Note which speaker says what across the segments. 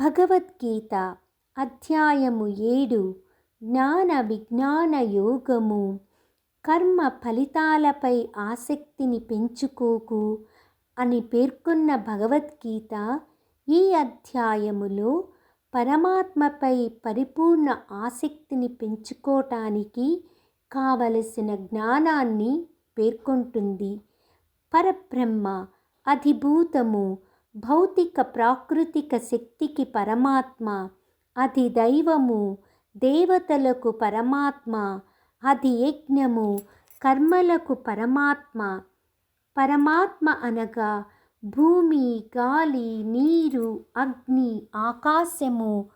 Speaker 1: భగవద్గీత అధ్యాయము ఏడు. జ్ఞాన విజ్ఞాన యోగము. కర్మ ఫలితాలపై ఆసక్తిని పెంచుకోకు అని పేర్కొన్న భగవద్గీత ఈ అధ్యాయములో పరమాత్మపై పరిపూర్ణ ఆసక్తిని పెంచుకోవటానికి కావలసిన జ్ఞానాన్ని పేర్కొంటుంది. పరబ్రహ్మ అధిభూతము భౌతిక ప్రాకృతిక శక్తికి పరమాత్మ అది దైవము దేవతలకు పరమాత్మ అది యజ్ఞము కర్మలకు పరమాత్మ. పరమాత్మ అనగా భూమి గాలి నీరు అగ్ని ఆకాశము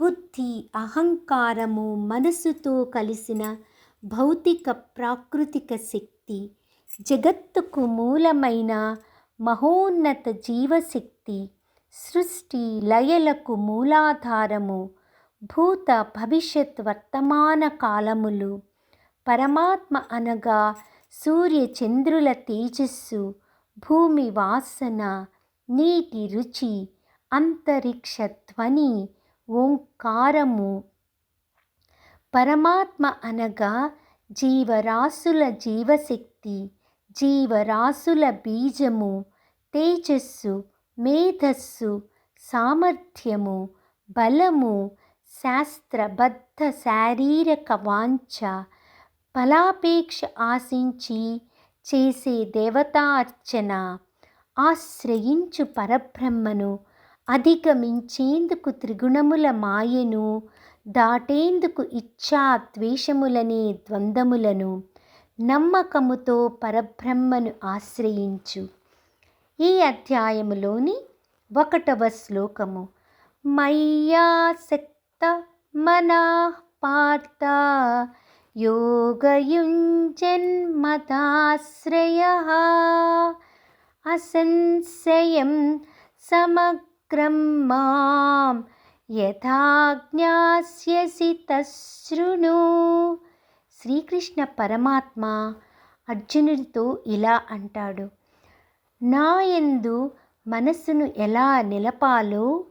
Speaker 1: బుద్ధి అహంకారము మనసుతో కలిసిన భౌతిక ప్రాకృతిక శక్తి. జగత్తుకు మూలమైన మహోన్నత జీవశక్తి సృష్టి లయలకు మూలాధారము భూత భవిష్యత్ వర్తమాన కాలములు పరమాత్మ అనగా సూర్య చంద్రుల తేజస్సు భూమి వాసన నీటి రుచి అంతరిక్ష ధ్వని ఓంకారము. పరమాత్మ అనగా జీవరాశుల జీవశక్తి జీవరాశుల బీజము తేజస్సు మేధస్సు సామర్థ్యము బలము శాస్త్రబద్ధ శారీరక వాంఛ ఫలాపేక్ష ఆశించి చేసే దేవతార్చన ఆశ్రయించు పరబ్రహ్మను అధిగమించేందుకు త్రిగుణముల మాయను దాటేందుకు ఇచ్ఛా ద్వేషములనే ద్వంద్వములను నమ్మకముతో పరబ్రహ్మను ఆశ్రయించు. ఈ అధ్యాయములోని ఒకటవ శ్లోకము. మయ్యాసక్త మనా పార్థ యోగయుంజన్మదాశ్రయ అసంశయం సమగ్రం మాం యథాజ్ఞాస్యసి తశృణు శ్రీకృష్ణ పరమాత్మ అర్జునుడితో ఇలా అంటాడు. నాయందు మనస్సును ఎలా నిలపాలో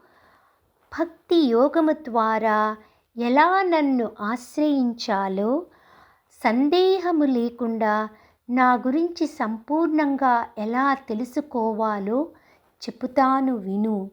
Speaker 1: భక్తి యోగము ద్వారా ఎలా నన్ను ఆశ్రయించాలో సందేహము లేకుండా నా గురించి సంపూర్ణంగా ఎలా తెలుసుకోవాలో చెబుతాను విను.